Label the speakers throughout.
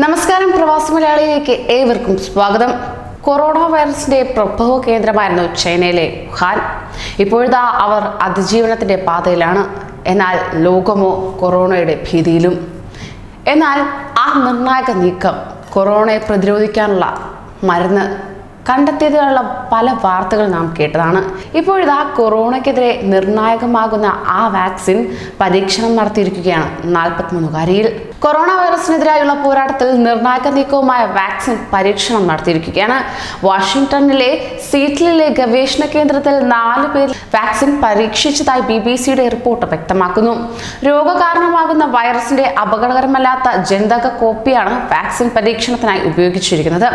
Speaker 1: നമസ്കാരം പ്രവാസി മലയാളിയിലേക്ക് ഏവർക്കും സ്വാഗതം. കൊറോണ വൈറസിന്റെ പ്രഭവ കേന്ദ്രമായിരുന്നു ചൈനയിലെ വുഹാൻ. ഇപ്പോഴതാ അവർ അതിജീവനത്തിന്റെ പാതയിലാണ്. എന്നാൽ ലോകമോ കൊറോണയുടെ ഭീതിയിലും. എന്നാൽ ആ നിർണായക നീക്കം കൊറോണയെ പ്രതിരോധിക്കാനുള്ള മരുന്ന് കണ്ടെത്തിയതിനുള്ള പല വാർത്തകൾ നാം കേട്ടതാണ്. ഇപ്പോഴിതാ കൊറോണയ്ക്കെതിരെ നിർണായകമാകുന്ന ആ വാക്സിൻ പരീക്ഷണം നടത്തിയിരിക്കുകയാണ് നാൽപ്പത്തിമൂന്നുകാരിയിൽ. കൊറോണ വൈറസിനെതിരായുള്ള പോരാട്ടത്തിൽ നിർണായക നീക്കവുമായ വാക്സിൻ പരീക്ഷണം നടത്തിയിരിക്കുകയാണ്. വാഷിംഗ്ടണിലെ സീറ്റിലെ ഗവേഷണ കേന്ദ്രത്തിൽ നാല് പേർ വാക്സിൻ പരീക്ഷിച്ചതായി ബി ബി സിയുടെ റിപ്പോർട്ട് വ്യക്തമാക്കുന്നു. രോഗകാരണമാകുന്ന വൈറസിന്റെ അപകടകരമല്ലാത്ത ജനിതക കോപ്പിയാണ് വാക്സിൻ പരീക്ഷണത്തിനായി ഉപയോഗിച്ചിരിക്കുന്നത്.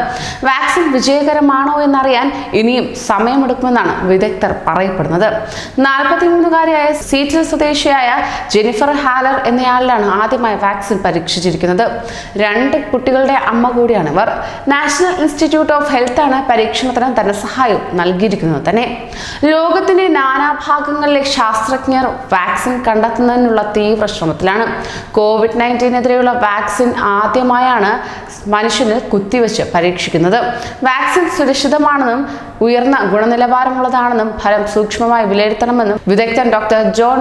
Speaker 1: വാക്സിൻ വിജയകരമാണോ എന്നറിയാൻ ഇനിയും സമയമെടുക്കുമെന്നാണ് വിദഗ്ധർ പറയപ്പെടുന്നത്. നാൽപ്പത്തിമൂന്നുകാരിയായ സീറ്റിൽ സ്വദേശിയായ ജെനിഫർ ഹാലർ എന്നയാളിലാണ് ആദ്യമായി വാക്സിൻ പരീക്ഷിച്ചിരിക്കുന്നത്. രണ്ട് കുട്ടികളുടെ അമ്മ കൂടിയാണ് ഇവർ നാഷണൽ ഇൻസ്റ്റിറ്റ്യൂട്ട് ഓഫ് ഹെൽത്ത് ആണ് പരീക്ഷണത്തിന് ധനസഹായം നൽകിയിരിക്കുന്നത് തന്നെ. ലോകത്തിന്റെ നാനാഭാഗങ്ങളിലെ ശാസ്ത്രജ്ഞർ വാക്സിൻ കണ്ടെത്തുന്നതിനുള്ള തീവ്ര ശ്രമത്തിലാണ്. കോവിഡ് നയന്റീനെതിരെയുള്ള വാക്സിൻ ആദ്യമായാണ് മനുഷ്യന് കുത്തിവെച്ച് പരീക്ഷിക്കുന്നത്. വാക്സിൻ സുരക്ഷിതമാണെന്നും ഉയർന്ന ഗുണനിലവാരമുള്ളതാണെന്നും ഫലം സൂക്ഷ്മമായി വിലയിരുത്തണമെന്നും വിദഗ്ധൻ ഡോക്ടർ ജോൺ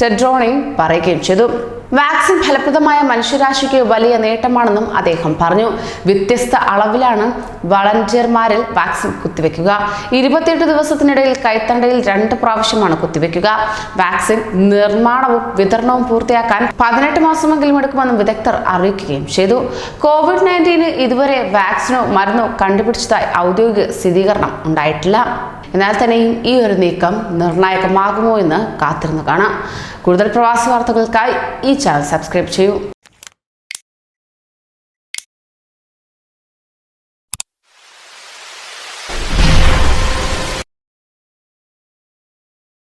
Speaker 1: ടെഡ്രോണിംഗ് പറയുകയും ചെയ്തു. വാക്സിൻ ഫലപ്രദമായ മനുഷ്യരാശിക്ക് വലിയ നേട്ടമാണെന്നും അദ്ദേഹം പറഞ്ഞു. വ്യത്യസ്ത അളവിലാണ് വളണ്ടിയർമാരിൽ വാക്സിൻ കുത്തിവെക്കുക. ഇരുപത്തിയെട്ട് ദിവസത്തിനിടയിൽ കൈത്തണ്ടയിൽ രണ്ട് പ്രാവശ്യമാണ് കുത്തിവെക്കുക. വാക്സിൻ നിർമ്മാണവും വിതരണവും പൂർത്തിയാക്കാൻ പതിനെട്ട് മാസമെങ്കിലും എടുക്കുമെന്നും വിദഗ്ധർ അറിയിക്കുകയും ചെയ്തു. കോവിഡ് നയന്റീന് ഇതുവരെ വാക്സിനോ മരുന്നോ കണ്ടുപിടിച്ചതായി ഔദ്യോഗിക സ്ഥിരീകരണം ഉണ്ടായിട്ടില്ല. എന്നാൽ തന്നെയും ഈ ഒരു നീക്കം നിർണായകമാകുമോ എന്ന് കാത്തിരുന്നു കാണാം. കൂടുതൽ പ്രവാസി വാർത്തകൾക്കായി ഈ ചാനൽ സബ്സ്ക്രൈബ് ചെയ്യൂ.